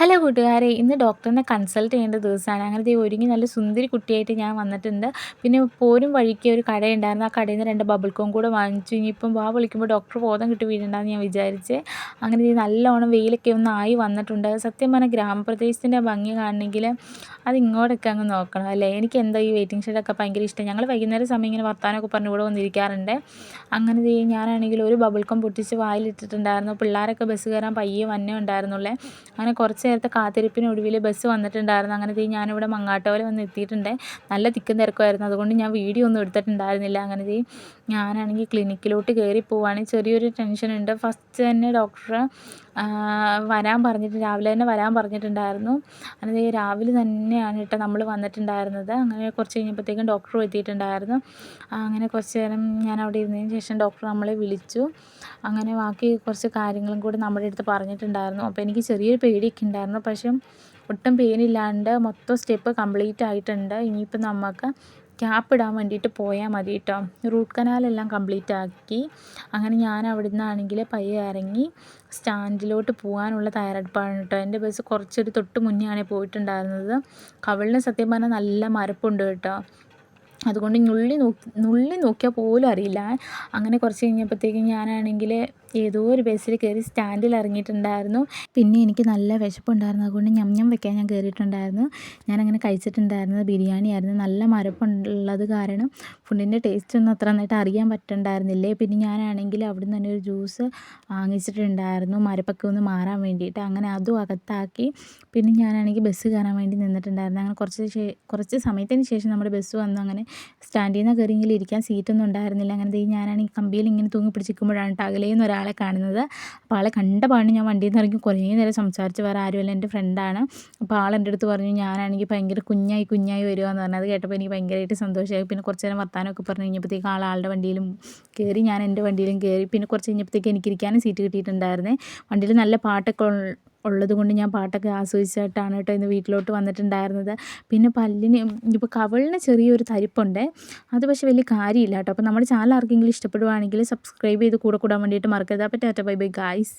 Hello കൂട്ടുകാരെ ഇന്ന് ഡോക്ടറിനെ കൺസൾട്ട് ചെയ്യേണ്ട ദിവസമാണ്. അങ്ങനെ ദേ ഒരുങ്ങി നല്ല സുന്ദരി കുട്ടിയായിട്ട് ഞാൻ വന്നിട്ടുണ്ട്. പിന്നെ പോരും വഴിക്ക് ഒരു കടയുണ്ടായിരുന്നു. ആ കടയിൽ നിന്ന് രണ്ട് ബബിൾ കോം കൂടെ വാങ്ങിച്ചു. ഇനിയിപ്പം വാ വിളിക്കുമ്പോൾ ഡോക്ടർ ബോധം കിട്ടി വീഴുണ്ടാന്ന് ഞാൻ വിചാരിച്ച്. അങ്ങനെ നല്ലോണം വെയിലൊക്കെ ഒന്ന് ആയി വന്നിട്ടുണ്ട്. സത്യം പറഞ്ഞാൽ ഗ്രാമപ്രദേശത്തിന്റെ ഭംഗി കാണണമെങ്കിൽ അത് ഇങ്ങോട്ടൊക്കെ അങ്ങ് നോക്കണം അല്ലേ? എനിക്ക് എന്താ ഈ വെയിറ്റിംഗ് ഷെഡൊക്കെ ഭയങ്കര ഇഷ്ടം. ഞങ്ങൾ വൈകുന്നേരം സമയം ഇങ്ങനെ വർത്താനമൊക്കെ പറഞ്ഞു ഇവിടെ വന്നിരിക്കാറുണ്ട്. അങ്ങനെ ഞാനാണെങ്കിൽ ഒരു ബബിൾ കോം പൊട്ടിച്ച് വായിലിട്ടിട്ടുണ്ടായിരുന്നു. പിള്ളേരൊക്കെ ബസ് കയറാൻ പയ്യെ വന്നേ ഉണ്ടായിരുന്നുള്ളേ. അങ്ങനെ കുറച്ച് നേരത്തെ കാത്തിരിപ്പിനൊടുവിൽ ബസ് വന്നിട്ടുണ്ടായിരുന്നു. അങ്ങനെ ഞാനിവിടെ മങ്ങാട്ടോല വന്ന് എത്തിയിട്ടുണ്ട്. നല്ല തിക്കും തിരക്കുമായിരുന്നു. അതുകൊണ്ട് ഞാൻ വീഡിയോ ഒന്നും എടുത്തിട്ടുണ്ടായിരുന്നില്ല. അങ്ങനെ ഞാനാണെങ്കിൽ ക്ലിനിക്കിലോട്ട് കയറി പോവാണ്. ചെറിയൊരു ടെൻഷൻ ഉണ്ട്. ഫസ്റ്റ് തന്നെ ഡോക്ടർ വരാൻ പറഞ്ഞിട്ട് രാവിലെ തന്നെ വരാൻ പറഞ്ഞിട്ടുണ്ടായിരുന്നു. അങ്ങനെ രാവിലെ തന്നെയാണ് കേട്ടോ നമ്മൾ വന്നിട്ടുണ്ടായിരുന്നത്. അങ്ങനെ കുറച്ച് കഴിഞ്ഞപ്പോഴത്തേക്കും ഡോക്ടർ എത്തിയിട്ടുണ്ടായിരുന്നു. അങ്ങനെ കുറച്ച് നേരം ഞാൻ അവിടെ ഇരുന്നതിന് ശേഷം ഡോക്ടർ നമ്മളെ വിളിച്ചു. അങ്ങനെ ബാക്കി കുറച്ച് കാര്യങ്ങളും കൂടി നമ്മുടെ അടുത്ത് പറഞ്ഞിട്ടുണ്ടായിരുന്നു. അപ്പോൾ എനിക്ക് ചെറിയൊരു പേടിയൊക്കെ ഉണ്ടായിരുന്നു. പക്ഷേ ഒട്ടും പെയിനില്ലാണ്ട് മൊത്തം സ്റ്റെപ്പ് കംപ്ലീറ്റ് ആയിട്ടുണ്ട്. ഇനിയിപ്പോൾ നമുക്ക് ക്യാപ്പ് ഇടാൻ വേണ്ടിയിട്ട് പോയാൽ മതി കേട്ടോ റൂട്ട് കനാലെല്ലാം കംപ്ലീറ്റ് ആക്കി. അങ്ങനെ ഞാൻ അവിടെ നിന്നാണെങ്കിൽ പയ്യെ ഇറങ്ങി സ്റ്റാൻഡിലോട്ട് പോകാനുള്ള തയ്യാറെടുപ്പാണ് കേട്ടോ എന്റെ ബസ് കുറച്ചൊരു തൊട്ട് മുന്നെയാണ് പോയിട്ടുണ്ടായിരുന്നത്. കവിളിന് സത്യം പറഞ്ഞാൽ നല്ല മരപ്പുണ്ട് കേട്ടോ അതുകൊണ്ട് നുള്ളി നോക്കി നുള്ളി നോക്കിയാൽ പോലും അറിയില്ല. അങ്ങനെ കുറച്ച് കഴിഞ്ഞപ്പോഴത്തേക്കും ഞാനാണെങ്കിൽ ഏതോ ഒരു ബസ്സിൽ കയറി സ്റ്റാൻഡിൽ ഇറങ്ങിയിട്ടുണ്ടായിരുന്നു. പിന്നെ എനിക്ക് നല്ല വിശപ്പുണ്ടായിരുന്നു. അതുകൊണ്ട് ഞം ഞം വെക്കാൻ ഞാൻ കയറിയിട്ടുണ്ടായിരുന്നു. ഞാനങ്ങനെ കഴിച്ചിട്ടുണ്ടായിരുന്നത് ബിരിയാണി ആയിരുന്നു നല്ല മരപ്പുള്ളത് കാരണം ഫുഡിന്റെ ടേസ്റ്റ് ഒന്നും അത്ര നന്നായിട്ട് അറിയാൻ പറ്റുന്നുണ്ടായിരുന്നില്ലേ പിന്നെ ഞാനാണെങ്കിൽ അവിടെ നിന്ന് തന്നെ ഒരു ജ്യൂസ് വാങ്ങിച്ചിട്ടുണ്ടായിരുന്നു. മരപ്പൊക്കെ ഒന്ന് മാറാൻ വേണ്ടിയിട്ട്. അങ്ങനെ അതും അകത്താക്കി. പിന്നെ ഞാനാണെങ്കിൽ ബസ് കയറാൻ വേണ്ടി നിന്നിട്ടുണ്ടായിരുന്നു. അങ്ങനെ കുറച്ച് കുറച്ച് സമയത്തിന് ശേഷം നമ്മുടെ ബസ് വന്നു. അങ്ങനെ സ്റ്റാൻഡിൽ നിന്ന് കയറിയെങ്കിൽ ഇരിക്കാൻ സീറ്റൊന്നും ഉണ്ടായിരുന്നില്ല. അങ്ങനെ ഞാനാണെങ്കിൽ കമ്പിയിൽ ഇങ്ങനെ തൂങ്ങി പിടിച്ചിരിക്കുമ്പോഴാണ് അകലേന്ന് ഒരാൾ ഒരാളെ കാണുന്നത്. അപ്പോൾ ആളെ കണ്ട പാടിന് ഞാൻ വണ്ടിയിൽ നിന്ന് ഇറങ്ങി കുറേ നേരം സംസാരിച്ച് വേറെ ആരുമല്ല. എന്റെ ഫ്രണ്ടാണ്. അപ്പോൾ ആൾ എന്റെ അടുത്ത് പറഞ്ഞു ഞാനാണെങ്കിൽ ഭയങ്കര കുഞ്ഞായി കുഞ്ഞായി വരുവാന്ന് എന്ന് അത് കേട്ടപ്പോൾ എനിക്ക് ഭയങ്കരമായിട്ട് സന്തോഷമായി. പിന്നെ കുറച്ച് നേരം വർത്താനമൊക്കെ പറഞ്ഞു കഴിഞ്ഞപ്പോഴത്തേക്ക് ആൾ ആളുടെ വണ്ടിയിലും കയറി ഞാൻ എന്റെ വണ്ടിയിലും കയറി പിന്നെ കുറച്ച് കഴിഞ്ഞപ്പോഴത്തേക്ക് എനിക്കിരിക്കാനും സീറ്റ് കിട്ടിയിട്ടുണ്ടായിരുന്നേ. വണ്ടിയിൽ നല്ല പാട്ടൊക്കെ ഉള്ളത് കൊണ്ട് ഞാൻ പാട്ടൊക്കെ ആസ്വദിച്ചിട്ടാണ് കേട്ടോ ഇന്ന് വീട്ടിലോട്ട് വന്നിട്ടുണ്ടായിരുന്നത്. പിന്നെ പല്ലിന് ഇപ്പോൾ കവളിന് ചെറിയൊരു തരിപ്പുണ്ട്. അത് പക്ഷേ വലിയ കാര്യമില്ല കേട്ടോ. അപ്പോൾ നമ്മുടെ ചാനൽ ആർക്കെങ്കിലും ഇഷ്ടപ്പെടുവാണെങ്കിൽ സബ്സ്ക്രൈബ് ചെയ്ത് കൂടെ കൂടാൻ വേണ്ടിയിട്ട് മറക്കരുത്. അപ്പോൾ ടാറ്റ ബൈ ബൈ ഗായ്സ്.